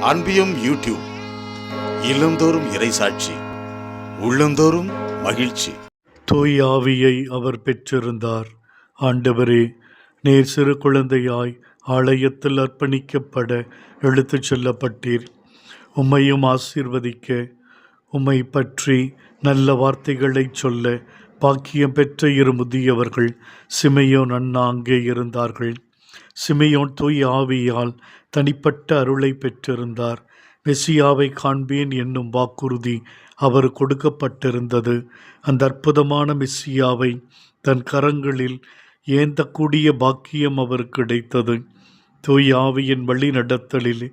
அன்பியும் YouTube இல்லந்தோறும் இறைசாட்சி உள்ளந்தோறும் மகிழ்ச்சி. தூய் ஆவியை அவர் பெற்றிருந்தார். ஆண்டவரே நீர் சிறு குழந்தையாய் ஆலயத்தில் அர்ப்பணிக்கப்பட எடுத்துச் செல்லப்பட்டீர். உம்மையும் ஆசீர்வதிக்க உம்மை பற்றி நல்ல வார்த்தைகளை சொல்ல பாக்கியம் பெற்ற இரு முதியவர்கள் சிமையோன் அண்ணா அங்கே இருந்தார்கள். சிமையோன் தூய் ஆவியால் தனிப்பட்ட அருளை பெற்றிருந்தார். மெசியாவை காண்பேன் என்னும் வாக்குறுதி அவர் கொடுக்கப்பட்டிருந்தது. அந்த அற்புதமான மெஸ்ஸியாவை தன் கரங்களில் ஏந்தக்கூடிய பாக்கியம் அவருக்கு கிடைத்தது. தூய் ஆவியின் வழி நடத்தலில்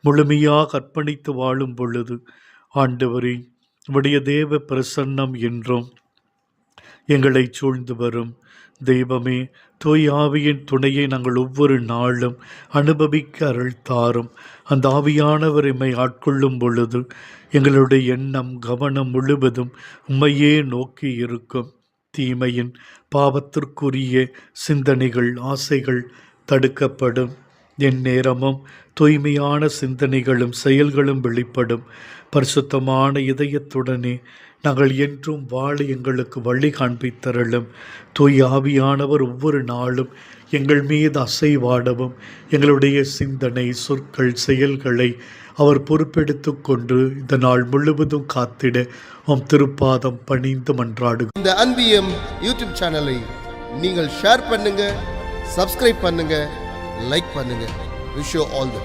முழுமையாக அர்ப்பணித்து வாழும் பொழுது ஆண்டவரே உடைய தேவ பிரசன்னம் என்றும் எங்களை சூழ்ந்து வரும். தெய்வமே தூய் ஆவியின் துணையை நாங்கள் ஒவ்வொரு நாளும் அனுபவிக்க அருள் தாரும். அந்த ஆவியானவர் எம்மை ஆட்கொள்ளும் பொழுது எங்களுடைய எண்ணம் கவனம் முழுவதும் உம்மையே நோக்கி இருக்கும். தீமையின் பாவத்திற்குரிய சிந்தனைகள் ஆசைகள் தடுக்கப்படும். என் நேரமும் தூய்மையான சிந்தனைகளும் செயல்களும் வெளிப்படும். பரிசுத்தமான இதயத்துடனே நாங்கள் என்றும் வாழ எங்களுக்கு வழி காண்பித்தரலும் தூய் ஆவியானவர் ஒவ்வொரு நாளும் எங்கள் மீது அசைவாடவும் எங்களுடைய சிந்தனை சொற்கள் செயல்களை அவர் பொறுப்பெடுத்து கொண்டு இந்த நாள் முழுவதும் காத்திட உம் திருப்பாதம் பணிந்து மன்றாடு இந்த அன்பியம் யூடியூப் சேனலை நீங்கள் ஷேர் பண்ணுங்க சப்ஸ்கிரைப் பண்ணுங்க. லைக் பண்ணுங்க விஷ் ஆல் தி